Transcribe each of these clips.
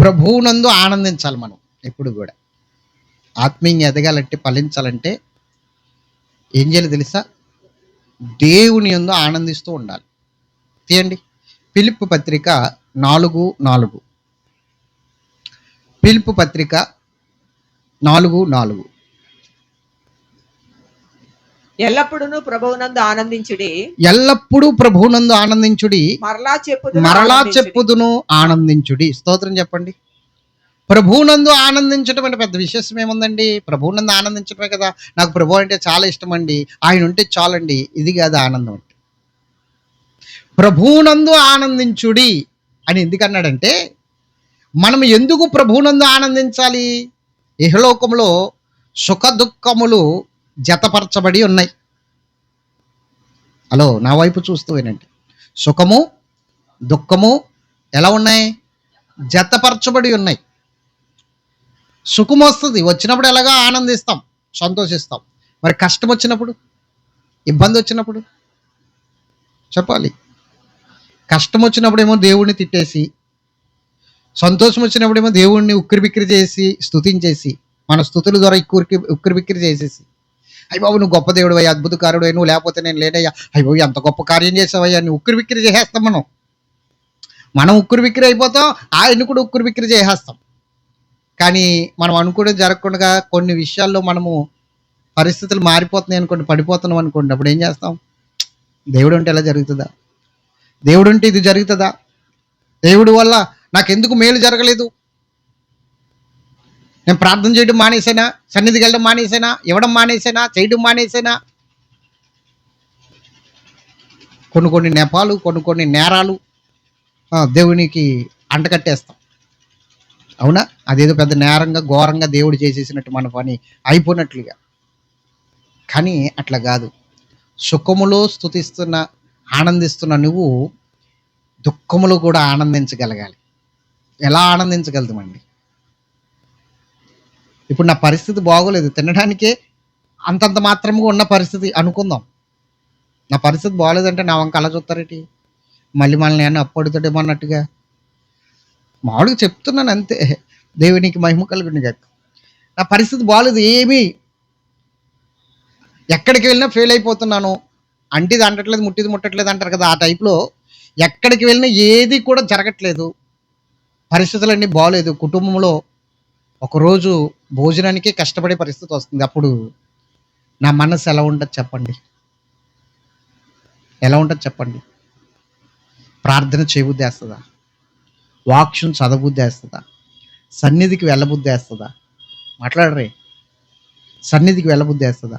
ప్రభువునందు ఆనందించాలి మనం ఎప్పుడు కూడా. ఆత్మీయంగా ఎదగాలంటే ఫలించాలంటే ఏం చేయాలి తెలుసా? దేవుని యందు ఆనందిస్తూ ఉండాలి. తీయండి. పిలుపు పత్రిక నాలుగు నాలుగు. పిలుపు పత్రిక నాలుగు నాలుగు. ఎల్లప్పుడూ ప్రభువునందు ఆనందించుడి. ఎల్లప్పుడూ ప్రభువునందు ఆనందించుడి. మరలా చెప్పు మరలా చెప్పుదును ఆనందించుడి. స్తోత్రం చెప్పండి. ప్రభువునందు ఆనందించడం అంటే పెద్ద విశేషం ఏముందండి? ప్రభువునందు ఆనందించడమే కదా. నాకు ప్రభు అంటే చాలా ఇష్టం అండి ఆయన ఉంటే చాలండి. ఇది కాదు ఆనందం అంటే. ప్రభువునందు ఆనందించుడి అని ఎందుకన్నాడంటే మనం ఎందుకు ప్రభువునందు ఆనందించాలి? ఇహలోకంలో సుఖ దుఃఖములు జతపరచబడి ఉన్నాయి. హలో నా వైపు చూస్తూ వినండి. సుఖము దుఃఖము ఎలా ఉన్నాయి? జతపరచబడి ఉన్నాయి. సుఖం వస్తుంది వచ్చినప్పుడు ఎలాగో ఆనందిస్తాం సంతోషిస్తాం. మరి కష్టం వచ్చినప్పుడు? ఇబ్బంది వచ్చినప్పుడు? చెప్పాలి. కష్టం వచ్చినప్పుడేమో దేవుడిని తిట్టేసి సంతోషం వచ్చినప్పుడేమో దేవుడిని ఉక్కిరి బిక్కిరి చేసి స్థుతించేసి మన స్థుతుల ద్వారా ఇక్కురికి ఉక్కిరి బిక్కిరి చేసేసి అయ్య బాబు నువ్వు గొప్ప దేవుడు అయ్యా అద్భుతకారుడు నువ్వు లేకపోతే నేను లేనయ్యా. అయ్య బాబు ఎంత గొప్ప కార్యం చేసావయ్యా నువ్వు ఉక్కిరి బిక్కిరి చేసేస్తాం మనం. మనం ఉక్కురు బిక్కిరి అయిపోతాం ఆయన కూడా ఉక్కురు బిక్కిరి చేసేస్తాం. కానీ మనం అనుకునేది జరగకుండా కొన్ని విషయాల్లో మనము పరిస్థితులు మారిపోతున్నాయి అనుకోండి పడిపోతున్నాం అనుకోండి అప్పుడు ఏం చేస్తాం? దేవుడు ఉంటే ఎలా జరుగుతుందా? దేవుడు ఉంటే ఇది జరుగుతుందా? దేవుడు వల్ల నాకు ఎందుకు మేలు జరగలేదు? నేను ప్రార్థన చేయడం మానేసేనా? సన్నిధికి వెళ్ళడం మానేసేనా? ఇవ్వడం మానేసేనా? చేయడం మానేసేనా? కొన్ని కొన్ని నెపాలు కొన్ని కొన్ని నేరాలు దేవునికి అంటకట్టేస్తాం అవునా? అదేదో పెద్ద నేరంగా ఘోరంగా దేవుడు చేసేసినట్టు మన పని అయిపోయినట్లుగా. కానీ అట్లా కాదు. సుఖములో స్థుతిస్తున్న ఆనందిస్తున్న నువ్వు దుఃఖములో కూడా ఆనందించగలగాలి. ఎలా ఆనందించగలుగుతామండి ఇప్పుడు నా పరిస్థితి బాగోలేదు. తినడానికే అంతంత మాత్రముగా ఉన్న పరిస్థితి అనుకుందాం. నా పరిస్థితి బాగోలేదంటే నా వంక అలా చూస్తారేటి? మళ్ళీ మనల్ని నేను అప్పడుతాడేమో అన్నట్టుగా. మామూలుగా చెప్తున్నాను అంతే. దేవునికి మహిమ కలుగుని గాక. నా పరిస్థితి బాగలేదు ఏమీ. ఎక్కడికి వెళ్ళినా ఫెయిల్ అయిపోతున్నాను. అంటిది అంటట్లేదు ముట్టిది ముట్టట్లేదు అంటారు కదా ఆ టైప్లో ఎక్కడికి వెళ్ళినా ఏది కూడా జరగట్లేదు. పరిస్థితులన్నీ బాగలేదు. కుటుంబంలో ఒకరోజు భోజనానికి కష్టపడే పరిస్థితి వస్తుంది. అప్పుడు నా మనసు ఎలా ఉంటుంది చెప్పండి. ఎలా ఉంటుంది చెప్పండి. ప్రార్థన చేయబుద్ధి వేస్తుందా వాక్యం చదవబుద్ధి వేస్తుందా సన్నిధికి వెళ్ళబుద్ధి వేస్తుందా మాట్లాడరే. సన్నిధికి వెళ్ళబుద్ధి వేస్తుందా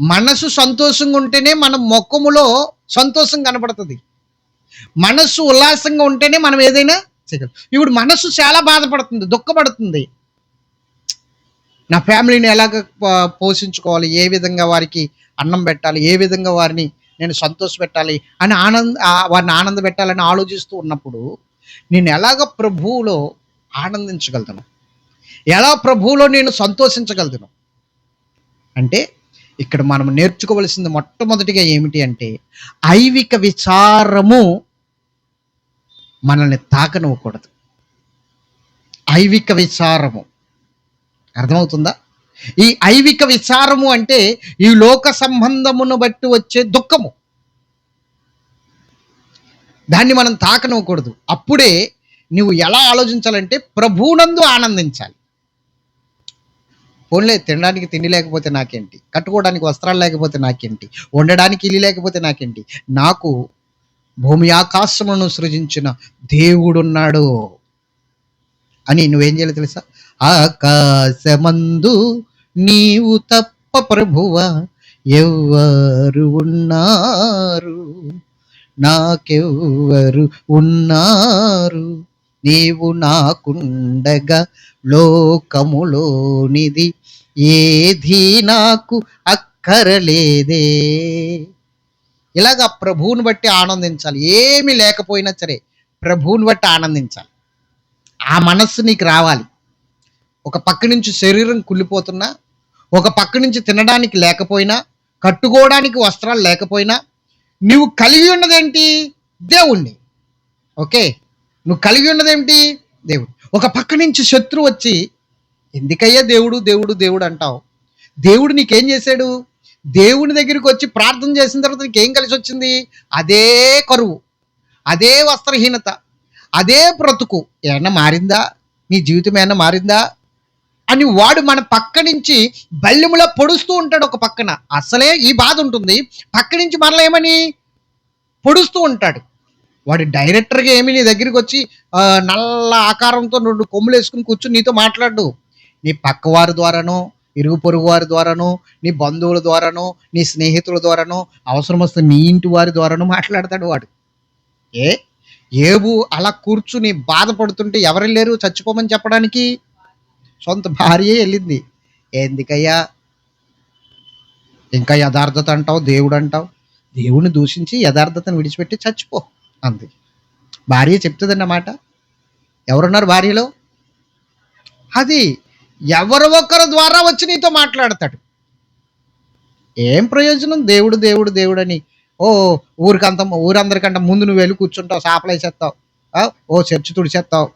మనసు సంతోషంగా ఉంటేనే మన ముఖములో సంతోషం కనపడుతుంది. మనస్సు ఉల్లాసంగా ఉంటేనే మనం ఏదైనా చేయగలం ఇప్పుడు మనసు చాలా బాధపడుతుంది దుఃఖపడుతుంది. నా ఫ్యామిలీని ఎలాగ పోషించుకోవాలి ఏ విధంగా వారికి అన్నం పెట్టాలి ఏ విధంగా వారిని నేను సంతోష పెట్టాలి అని ఆనంద వారిని ఆనంద పెట్టాలని ఆలోచిస్తూ ఉన్నప్పుడు నేను ఎలాగ ప్రభువులో ఆనందించగలుగుతాను ఎలా ప్రభువులో నేను సంతోషించగలుగుతాను అంటే ఇక్కడ మనం నేర్చుకోవలసింది మొట్టమొదటిగా ఏమిటి అంటే ఐవిక విచారము మనల్ని తాకనివ్వకూడదు. ఐవిక విచారము. అర్థమవుతుందా? ఈ ఐవిక విచారము అంటే ఈ లోక సంబంధమును బట్టి వచ్చే దుఃఖము. దాన్ని మనం తాకనివ్వకూడదు. అప్పుడే నువ్వు ఎలా ఆలోచించాలంటే ప్రభువునందు ఆనందించాలి. పోన్లే తినడానికి తిండి లేకపోతే నాకేంటి? కట్టుకోవడానికి వస్త్రాలు లేకపోతే నాకేంటి? వండడానికి ఇల్లు లేకపోతే నాకేంటి? నాకు భూమి ఆకాశమును సృజించిన దేవుడున్నాడు. అని నువ్వేం చేయాలి తెలుసా? ఆకాశమందు నీవు తప్ప ప్రభువ ఎవ్వరు ఉన్నారు? నాకెవ్వరు ఉన్నారు? నీవు నాకుండగా లోకములోనిది ఏది నాకు అక్కరలేదే. ఇలాగ ప్రభువుని బట్టి ఆనందించాలి. ఏమి లేకపోయినా సరే ప్రభువుని బట్టి ఆనందించాలి. ఆ మనస్సు నీకు రావాలి. ఒక పక్క నుంచి శరీరం కుళ్ళిపోతున్నా ఒక పక్క నుంచి తినడానికి లేకపోయినా కట్టుకోవడానికి వస్త్రాలు లేకపోయినా నువ్వు కలిగి ఉన్నదేంటి? దేవుణ్ణి. ఓకే? నువ్వు కలిగి ఉన్నదేంటి? దేవుడు ఒక పక్క నుంచి శత్రు వచ్చి ఎందుకయ్యా దేవుడు దేవుడు దేవుడు అంటావు. దేవుడు నీకేం చేశాడు? దేవుని దగ్గరికి వచ్చి ప్రార్థన చేసిన తర్వాత నీకేం కలిసి వచ్చింది? అదే కరువు అదే వస్త్రహీనత అదే బ్రతుకు. ఏమన్నా మారిందా? నీ జీవితం ఏమన్నా మారిందా? అని వాడు మన పక్క నుంచి బల్యములా పొడుస్తూ ఉంటాడు ఒక పక్కన. అసలే ఈ బాధ ఉంటుంది. పక్క నుంచి మరలా ఏమని? పొడుస్తూ ఉంటాడు. వాడు డైరెక్టర్గా ఏమి నీ దగ్గరికి వచ్చి నల్ల ఆకారంతో రెండు కొమ్ములు వేసుకుని కూర్చుని నీతో మాట్లాడు. నీ పక్కవారి ద్వారానో ఇరుగు పొరుగు వారి ద్వారానో నీ బంధువుల ద్వారానో నీ స్నేహితుల ద్వారానో అవసరం వస్తే నీ ఇంటి వారి ద్వారానో మాట్లాడతాడు వాడు. ఏ? ఏబు అలా కూర్చుని బాధపడుతుంటే ఎవరు లేరు చచ్చిపోమని చెప్పడానికి? సొంత భార్య వెళ్ళింది. ఎందుకయ్యా ఇంకా యథార్థత అంటావు దేవుడు అంటావు. దేవుణ్ణి దూషించి యథార్థతను విడిచిపెట్టి చచ్చిపో అంది. భార్య చెప్తుందన్నమాట. ఎవరున్నారు భార్యలో? అది ఎవరు ఒకరి ద్వారా వచ్చి నీతో మాట్లాడతాడు? ఏం ప్రయోజనం? దేవుడు దేవుడు దేవుడు అని ఓ ఊరికంత ఊరందరికంటే ముందు నువ్వు వెళ్ళి కూర్చుంటావు సాపలేసేస్తావు చేస్తావు ఓ చర్చి తుడిచేస్తావు.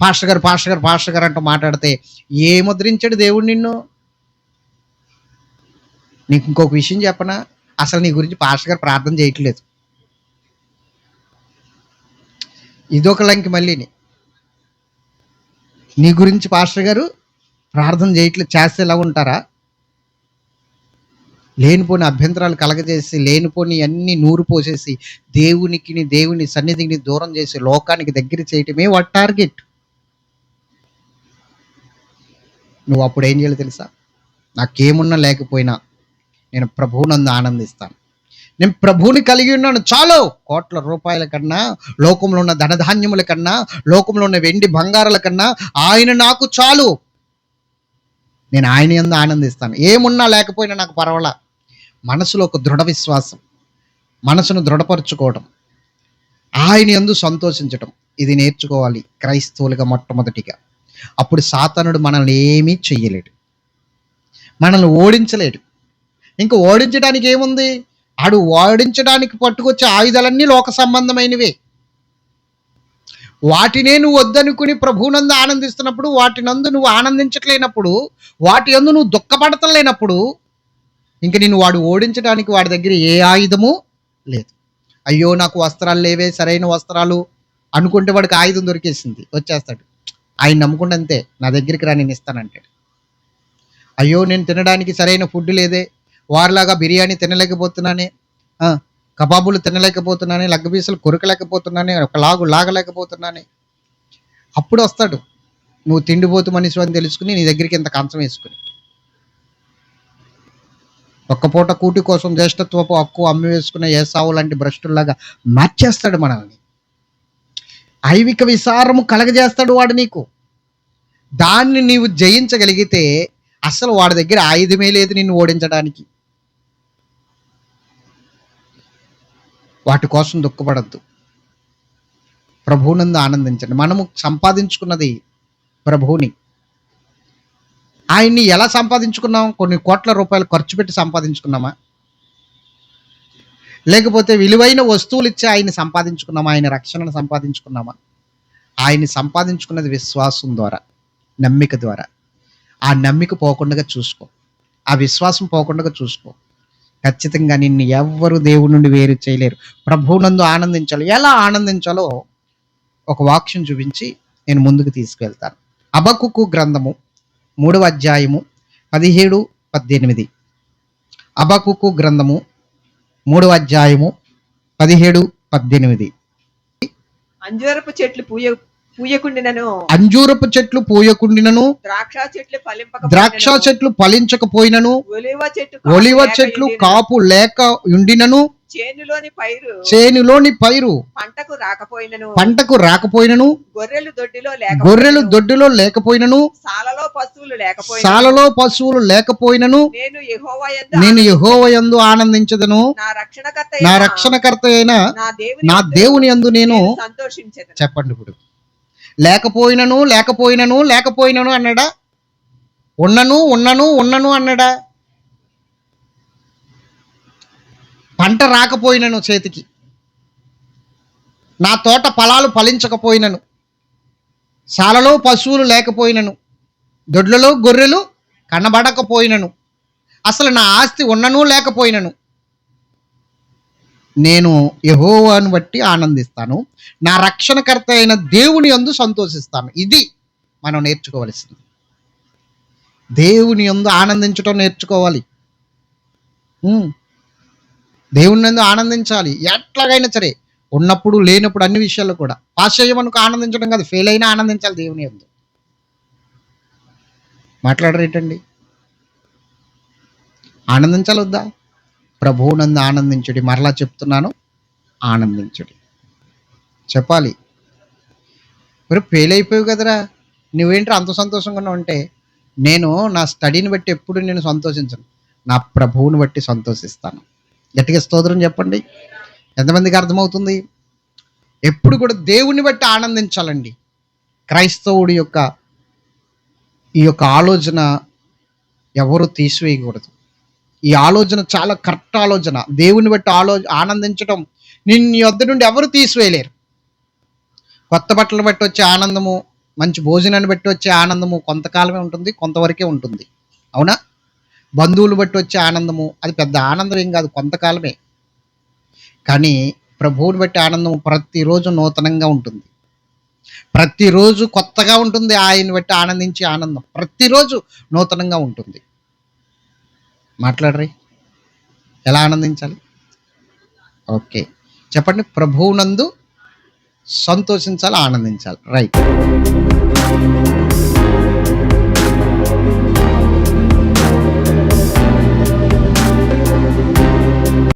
పాస్టర్ గారు పాస్టర్ గారు పాస్టర్ గారు అంటూ మాట్లాడితే ఏ ముద్రించాడు దేవుడు నిన్ను? నీకు ఇంకొక విషయం చెప్పనా? అసలు నీ గురించి పాస్టర్ గారు ప్రార్థన చేయట్లేదు. ఇదొక లంకి మళ్ళీని. నీ గురించి పాస్టర్ గారు ప్రార్థన చేయట్లేదు చేస్తే ఎలా ఉంటారా? లేనిపోని అభ్యంతరాలు కలగజేసి లేనిపోని అన్ని నూరు పోసేసి దేవునికి దేవుని సన్నిధిని దూరం చేసి లోకానికి దగ్గర చేయటమే వాటి టార్గెట్. నువ్వు అప్పుడు ఏం చేయాలి తెలుసా? నాకేమున్నా లేకపోయినా నేను ప్రభువునందు ఆనందిస్తాను. నేను ప్రభువుని కలిగి ఉన్నాను. చాలు. కోట్ల రూపాయల కన్నా లోకంలో ఉన్న ధనధాన్యముల కన్నా లోకంలో ఉన్న వెండి బంగారాల కన్నా ఆయన నాకు చాలు. నేను ఆయన ఎందు ఆనందిస్తాను. ఏమున్నా లేకపోయినా నాకు పర్వాలా. మనసులో ఒక దృఢ విశ్వాసం. మనసును దృఢపరచుకోవడం ఆయన ఎందు సంతోషించటం. ఇది నేర్చుకోవాలి క్రైస్తవులుగా మొట్టమొదటిగా. అప్పుడు సాతనుడు మనల్ని ఏమీ చెయ్యలేడు. మనల్ని ఓడించలేడు. ఇంకా ఓడించడానికి ఏముంది? ఆడు ఓడించడానికి పట్టుకొచ్చే ఆయుధాలన్నీ లోక సంబంధమైనవే. వాటినే నువ్వు వద్దనుకుని ప్రభునందు ఆనందిస్తున్నప్పుడు వాటినందు నువ్వు ఆనందించట్లేనప్పుడు వాటి యందు నువ్వు దుఃఖపడతలేనప్పుడు ఇంక నేను వాడు ఓడించడానికి వాడి దగ్గర ఏ ఆయుధము లేదు. అయ్యో నాకు వస్త్రాలు లేవే సరైన వస్త్రాలు అనుకుంటే వాడికి ఆయుధం దొరికేసింది. వచ్చేస్తాడు. ఆయన నమ్ముకుంటే అంతే నా దగ్గరికి రా నేను ఇస్తానంటాడు. అయ్యో నేను తినడానికి సరైన ఫుడ్ లేదే వారిలాగా బిర్యానీ తినలేకపోతున్నానే కబాబులు తినలేకపోతున్నానే లగ్గబీసలు కొరకలేకపోతున్నానే ఒక లాగు లాగలేకపోతున్నానే. అప్పుడు వస్తాడు నువ్వు తిండిపోతు మనిషి అని తెలుసుకుని నీ దగ్గరికి ఇంత కంచం వేసుకుని. ఒక్క పూట కూటి కోసం జ్యేష్ఠత్వపు హక్కు అమ్మి వేసుకున్న ఏసావు సావు లాంటి భ్రష్టుల్లాగా మార్చేస్తాడు మనల్ని. ఐవిక విసారము కలగజేస్తాడు వాడు నీకు. దాన్ని నీవు జయించగలిగితే అసలు వాడి దగ్గర ఆయుధమే లేదు నిన్ను ఓడించడానికి. వాటి కోసం దుఃఖపడద్దు. ప్రభువునందు ఆనందించండి. మనము సంపాదించుకున్నది ప్రభువుని. ఆయన్ని ఎలా సంపాదించుకున్నాం? కొన్ని కోట్ల రూపాయలు ఖర్చు పెట్టి సంపాదించుకున్నామా? లేకపోతే విలువైన వస్తువులు ఇచ్చి ఆయన్ని సంపాదించుకున్నామా? ఆయన రక్షణను సంపాదించుకున్నామా? ఆయన్ని సంపాదించుకున్నది విశ్వాసం ద్వారా నమ్మిక ద్వారా. ఆ నమ్మిక పోకుండా చూసుకో. ఆ విశ్వాసం పోకుండా చూసుకో. ఖచ్చితంగా నిన్ను ఎవ్వరు దేవుడి నుండి వేరు చేయలేరు. ప్రభువునందు ఆనందించాలి ఎలా ఆనందించాలో ఒక వాక్యం చూపించి నేను ముందుకు తీసుకెళ్తాను. అబకుకు గ్రంథము మూడవ అధ్యాయము పదిహేడు పద్దెనిమిది. అబకుకు గ్రంథము మూడవ అధ్యాయము పదిహేడు పద్దెనిమిది. అంజరపు చెట్లు పూయ పూయకుండినను. అంజూరపు చెట్లు పూయకుండినను. ద్రాక్ష చెట్లు ఫలింపక ద్రాక్ష చెట్లు ఫలించకపోయినను. ఒలివ చెట్టు ఒలివ చెట్లు కాపు లేక ఉండినను. చేనులోని పైరు చేనులోని పైరు పంటకు రాకపోయినను. పంటకు రాకపోయినను. గొర్రెలు దొడ్డిలో గొర్రెలు లేక దొడ్డిలో లేకపోయినను. సాలలో పశువులు లేకపోయిన సాలలో పశువులు లేకపోయినను. నేను యెహోవా యందు నేను యహోవయందు ఆనందించదను. నా రక్షణకర్త నా రక్షణకర్త అయిన నా దేవుని నా యందు దేవుని యందు నేను నేను సంతోషించదను. చెప్పండి ఇప్పుడు. లేకపోయినను లేకపోయినను లేకపోయినను అన్నాడా? ఉన్నను ఉన్నను ఉన్నను అన్నాడా? పంట రాకపోయినను చేతికి. నా తోట ఫలాలు ఫలించకపోయినను. సాలలో పశువులు లేకపోయినను. దొడ్లలో గొర్రెలు కనబడకపోయినను. అసలు నా ఆస్తి ఉన్నను లేకపోయినను. నేను యహోవాను బట్టి ఆనందిస్తాను. నా రక్షణకర్త అయిన దేవుని యందు సంతోషిస్తాను. ఇది మనం నేర్చుకోవలసింది. దేవుని యందు ఆనందించడం నేర్చుకోవాలి. దేవుని ఎందు ఆనందించాలి. ఎట్లాగైనా సరే ఉన్నప్పుడు లేనప్పుడు అన్ని విషయాల్లో కూడా. పాస్ చేయమనుకు ఆనందించడం కాదు ఫెయిల్ అయినా ఆనందించాలి దేవుని యందు. మాట్లాడరేటండి? ఆనందించాలి వద్దా? ప్రభువునందు ఆనందించుడి. మరలా చెప్తున్నాను ఆనందించుడి. చెప్పాలి. మరి ఫెయిల్ కదరా? నువ్వేంటి అంత సంతోషంగా ఉంటే నేను నా స్టడీని బట్టి ఎప్పుడు నేను సంతోషించను. నా ప్రభువుని బట్టి సంతోషిస్తాను. గట్టిగా స్తోత్రం చెప్పండి. ఎంతమందికి అర్థమవుతుంది? ఎప్పుడు కూడా దేవుని బట్టి ఆనందించాలండి. క్రైస్తవుడి యొక్క ఈ యొక్క ఆలోచన ఎవరు తీసివేయకూడదు. ఈ ఆలోచన చాలా కరెక్ట్ ఆలోచన. దేవుని బట్టి ఆలో ఆనందించడం నిన్ను యొద్ద నుండి ఎవరు తీసివేయలేరు? కొత్త బట్టలు బట్టి వచ్చే ఆనందము మంచి భోజనాన్ని బట్టి వచ్చే ఆనందము కొంతకాలమే ఉంటుంది కొంతవరకే ఉంటుంది. అవునా? బంధువులు బట్టి వచ్చే ఆనందము అది పెద్ద ఆనందం ఏం కాదు కొంతకాలమే. కానీ ప్రభువుని బట్టి ఆనందం ప్రతిరోజు నూతనంగా ఉంటుంది. ప్రతిరోజు కొత్తగా ఉంటుంది ఆయన బట్టి ఆనందించే ఆనందం ప్రతిరోజు నూతనంగా ఉంటుంది. మాట్లాడరే? ఎలా ఆనందించాలి? ఓకే. చెప్పండి ప్రభువునందు సంతోషించాలి ఆనందించాలి? రైట్.